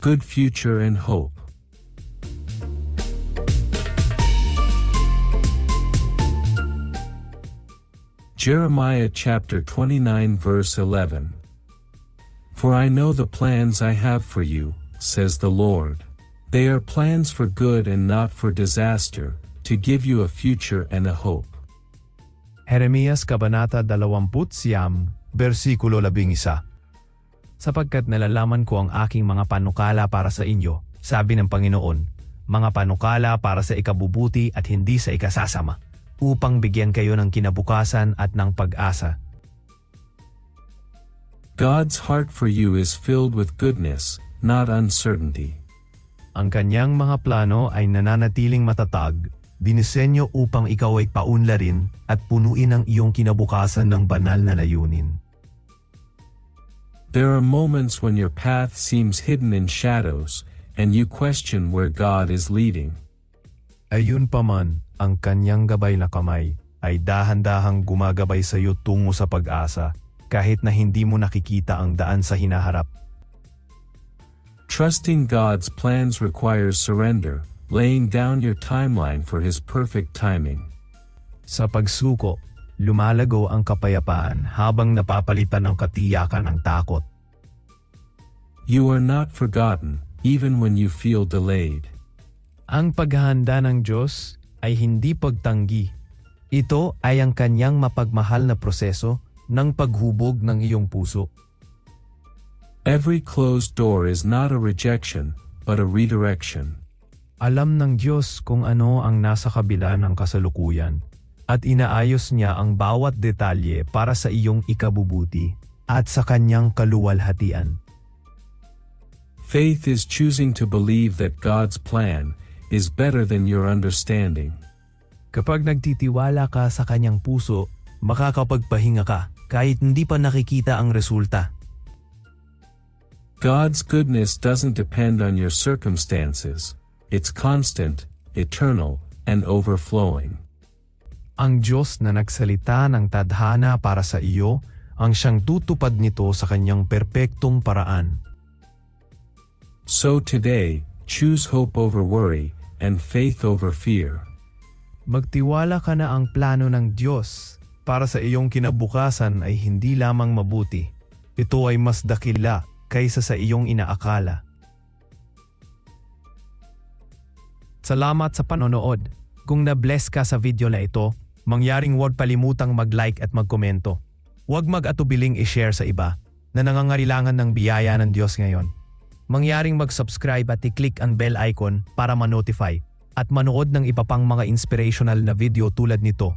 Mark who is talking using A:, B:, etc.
A: good future and hope. Jeremiah chapter 29 verse 11 For I know the plans I have for you, says the Lord. They are plans for good and not for disaster, to give you a future and a hope.
B: Jeremias Kabanata 20 versikulo 11 Sapagkat nalalaman ko ang aking mga panukala para sa inyo, sabi ng Panginoon, mga panukala para sa ikabubuti at hindi sa ikasasama, upang bigyan kayo ng kinabukasan at ng pag-asa.
A: God's heart for you is filled with goodness, not uncertainty.
B: Ang kanyang mga plano ay nananatiling matatag, dinisenyo upang ikaw ay paunlarin at punuin ang iyong kinabukasan ng banal na layunin.
A: There are moments when your path seems hidden in shadows, and you question where God is leading.
B: Ayun pa man, ang kanyang gabay na kamay ay dahan-dahang gumagabay sa iyo tungo sa pag-asa kahit na hindi mo nakikita ang daan sa hinaharap.
A: Trusting God's plans requires surrender, laying down your timeline for His perfect timing.
B: Sa pagsuko, lumalago ang kapayapaan habang napapalitan ng katiyakan ng takot.
A: You are not forgotten, even when you feel delayed.
B: Ang paghahanda ng Diyos ay hindi pagtanggi. Ito ay ang kanyang mapagmahal na proseso ng paghubog ng iyong puso.
A: Every closed door is not a rejection, but a redirection.
B: Alam ng Diyos kung ano ang nasa kabila ng kasalukuyan at inaayos niya ang bawat detalye para sa iyong ikabubuti at sa kanyang kaluwalhatian.
A: Faith is choosing to believe that God's plan is better than your understanding.
B: Kapag nagtitiwala ka sa kanyang puso, makakapagpahinga ka kahit hindi pa nakikita ang resulta.
A: God's goodness doesn't depend on your circumstances. It's constant, eternal, and overflowing.
B: Ang Diyos na nagsalita ng tadhana para sa iyo ang siyang tutupad nito sa kanyang perpektong paraan.
A: So today, choose hope over worry and faith over fear.
B: Magtiwala ka na ang plano ng Diyos para sa iyong kinabukasan ay hindi lamang mabuti. Ito ay mas dakila kaysa sa iyong inaakala. Salamat sa panonood. Kung na-bless ka sa video na ito, mangyaring huwag palimutang mag-like at magkomento. Huwag mag-atubiling i-share sa iba na nangangailangan ng biyaya ng Diyos ngayon. Mangyaring mag-subscribe at i-click ang bell icon para ma-notify at manood ng iba pang mga inspirational na video tulad nito